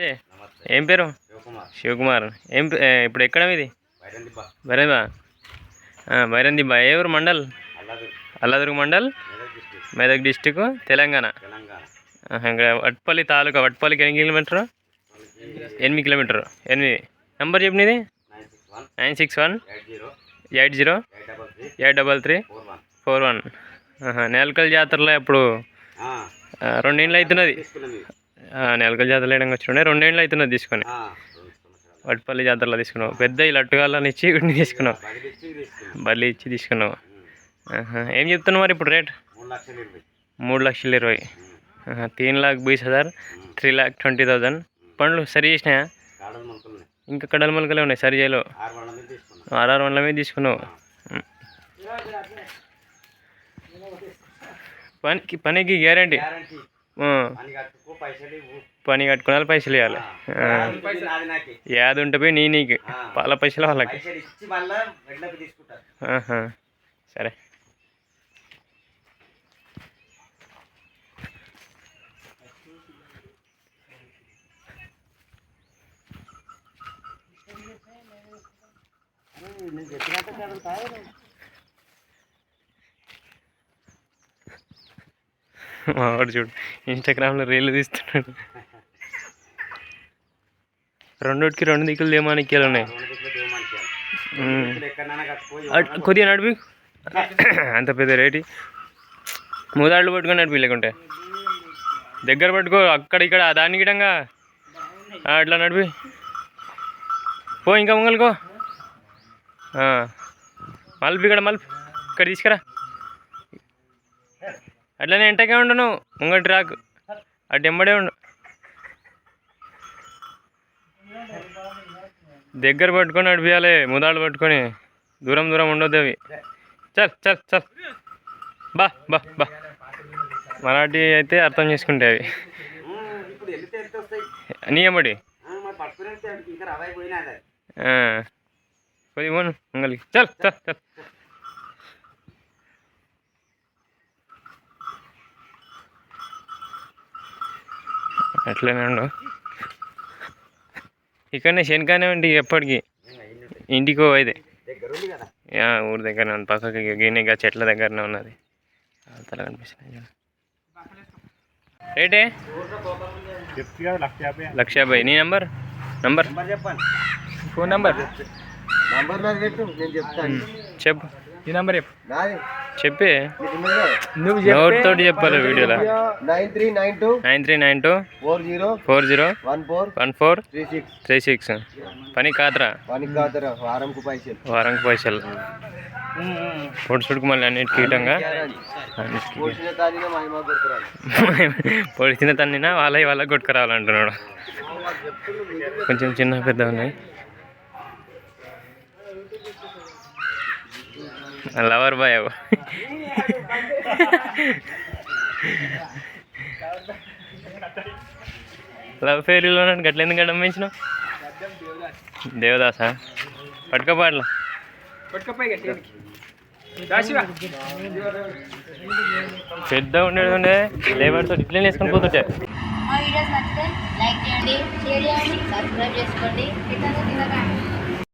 ఏ, పేరు? శివకుమార్. ఏం ఇప్పుడు ఎక్కడ మీది? బరేబా బైరందిబ్బా ఏ ఊరు మండల్? అల్లదు అల్లదుర్గ మండల్? మెదక్ డిస్టిక్. తెలంగాణ. ఇక్కడ వట్పల్లి తాలూకా వట్పల్లికి ఎన్ని కిలోమీటర్? ఎనిమిది కిలోమీటర్. ఎనిమిది. నెంబర్ చెప్పు నీది. Nine six one. Eight zero. Eight double three. Four one. Nelakal జాతరలో ఇప్పుడు రెండేళ్ళు అవుతున్నది. నేలకల్ జాతరలో వేయడానికి వచ్చిండే రెండేళ్ళు అవుతున్నది తీసుకొని. వట్పల్లి జాతరలో తీసుకున్నావు. పెద్ద ఈ లట్టుగాళ్ళని ఇచ్చి తీసుకున్నావు. బల్లి ఇచ్చి తీసుకున్నావు. ఏం చెప్తున్నావు మరి ఇప్పుడు రేట్? మూడు లక్షలు ఇరవై. తీన్ లాక్ బీస్ హజార్. Three lakh twenty thousand. పండ్లు సరి చేసినాయా? ఇంకా కడల మొలకలే ఉన్నాయి సరి చేయలో ఆర్ఆర్ వన్ల మీద తీసుకున్నావు. పనికి పనికి గ్యారంటీ. పని కట్టుకున్న పైసలు ఇవ్వాలి. యాది ఉంటే పోయి నీ నీకు. పాల పైసలు వాళ్ళకి. సరే. నేను చెప్పినట్టు జరుగుతాయి మా వాడు చూడు ఇన్స్టాగ్రామ్లో రీల్ తీస్తున్నాడు. రెండోటికి రెండు దిక్కులు దేమానిక్యాలు ఉన్నాయి. కొద్దిగా నడిపి అంత పెద్ద రేటి. మూదాళ్ళు పట్టుకొని నడిపి లేకుంటే. దగ్గర పట్టుకో అక్కడ ఇక్కడ దాని గిడంగా అట్లా నడిపి. పో ఇంకా ముంగలుకో. మలుపు ఇక్కడ మలుపు. ఇక్కడ తీసుకురా. అట్లనే ఎంటకే ఉండను నువ్వు. ముంగటి అటు ఎంబడే ఉండు. దగ్గర పట్టుకొని నడిపించాలి ముదాళ్ళు పట్టుకొని. దూరం దూరం ఉండొద్దు అవి. చల్ చల్ చల్. బా బా బా. మరాఠీ అయితే అర్థం చేసుకుంటే అవి. నీ ఎంబడి కొద్దిగా పోను ముంగలికి చల్ చల్ చల్. అట్లనే ఉండు. ఇక్కడనే శనికానే ఉండి ఎప్పటికీ? ఇంటికో అయితే యా ఊరి దగ్గరనే ఉంది. పక్కకి గిన్నెగా చెట్ల దగ్గరనే ఉన్నది. తల కనిపిస్తున్నాయి. రేటే లక్ష యాభై నీ నంబర్? నంబర్? Phone number? చెప్పు. ఈ నంబర్ చెప్పు. నువ్వు నోటితోటి చెప్పాలి వీడియోలో? Nine three nine two. Nine three nine two. Four zero. Four zero. One four. One four. Three six. Three six. పని కాదురా. పనికి కాదురా వారంకు పైసలు. వారానికి పైసలు. పొడుచుడుకు మళ్ళీ మహిమ గుర్తురాదు పొడిచిన తన్నినా వాళ్ళ వాళ్ళ కొట్టుకురావాలంటున్నాడు కొంచెం చిన్న పెద్ద ఉన్నాయి. లవర్ బాయ్ అవు లవ్ ఫెయిరీలో నన్ను గట్ల ఎందుకు గడమించినావు దేవదాసా? పట్టుకోపాట్ల పెద్ద ఉండేది ఉండే లేబర్తో ఇట్లనే వేసుకొని పోతుంటే మా వీడియోస్ నచ్చితే లైక్ చేయండి షేర్ చేయండి సబ్స్క్రైబ్ చేసుకోండి.